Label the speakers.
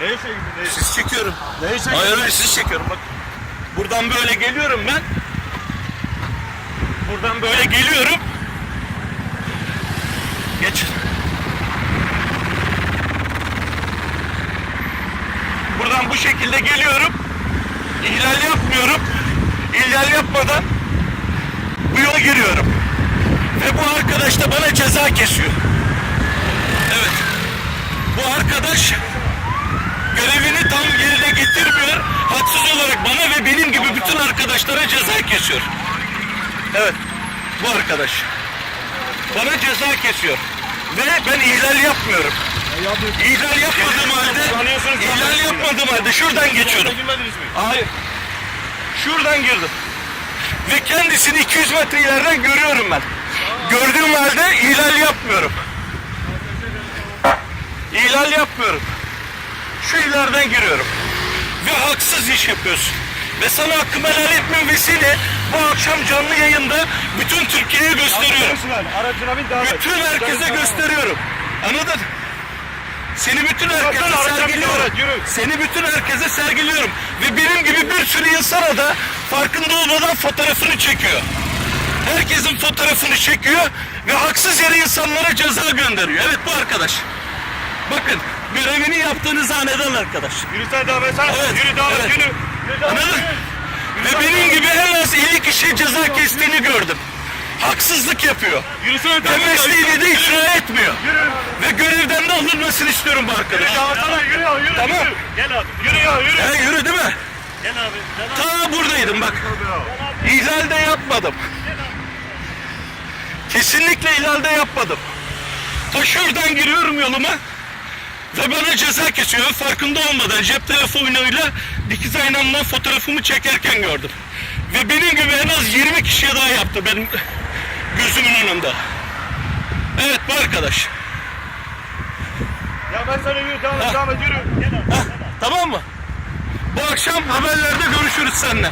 Speaker 1: Neyi çekiyorsun? Neyi?
Speaker 2: Siz çekiyorum.
Speaker 1: Çekiyorsun?
Speaker 2: Hayır hayır siz çekiyorum bak. Buradan böyle geliyorum ben. Buradan böyle geliyorum. Geç. Buradan bu şekilde geliyorum. İhlal yapmıyorum. İhlal yapmadan bu yola giriyorum. Ve bu arkadaş da bana ceza kesiyor. Evet. Bu arkadaş tam yerine getirmiyor. Haksız olarak bana ve benim gibi bütün arkadaşlara ceza kesiyor. Evet. Bu arkadaş. Bana ceza kesiyor. Ve ben ihlal yapmıyorum. İhlal yapmadığım halde ihlal yapmadığım halde şuradan geçiyorum. Hayır. Şuradan girdim. Ve kendisini 200 metre ileriden görüyorum ben. Gördüğüm halde ihlal yapmıyorum. İhlal yapmıyorum. Şu giriyorum. Ve haksız iş yapıyorsun. Ve sana hakkımı helal etmem vesile bu akşam canlı yayında bütün Türkiye'ye gösteriyorum.
Speaker 1: Aracına bin.
Speaker 2: Bütün herkese gösteriyorum. Anladın? Seni bütün herkese sergiliyorum. Seni bütün herkese sergiliyorum. Ve benim gibi bir sürü insana da farkında olmadan fotoğrafını çekiyor. Herkesin fotoğrafını çekiyor ve haksız yere insanlara ceza gönderiyor. Evet bu arkadaş. Bakın görevini yaptığını zanneden arkadaş.
Speaker 1: Yürü sen devam et.
Speaker 2: Evet,
Speaker 1: yürü devam
Speaker 2: evet.
Speaker 1: et. Yürü. Yürü et.
Speaker 2: Anladın?
Speaker 1: Yürü.
Speaker 2: Ve benim gibi en az 50 kişiye ceza kestiğini gördüm. Haksızlık yapıyor.
Speaker 1: Yürüsene
Speaker 2: Ve mesleğini de icra etmiyor.
Speaker 1: Yürü.
Speaker 2: Ve görevden de alınmasını istiyorum bu
Speaker 1: Yürü
Speaker 2: arkadaş.
Speaker 1: devam etsene. Yürü ya yürü.
Speaker 2: Tamam.
Speaker 1: Yürü. Gel abi. Yürü ya yürü.
Speaker 2: Ya yürü değil mi?
Speaker 1: Gel abi. Gel abi.
Speaker 2: Ta buradaydım bak. İhlal de yapmadım. Kesinlikle ihlal de yapmadım. Ta şuradan giriyorum yoluma. Ve bana ceza kesiyor. Farkında olmadan cep telefonuyla dikiz aynamdan fotoğrafımı çekerken gördüm. Ve benim gibi en az 20 kişiye daha yaptı benim gözümün önünde. Evet bu arkadaş.
Speaker 1: Ya ben sana yürü devam et. Devam et yürü. Gel abi.
Speaker 2: Heh, tamam mı? Bu akşam haberlerde görüşürüz seninle.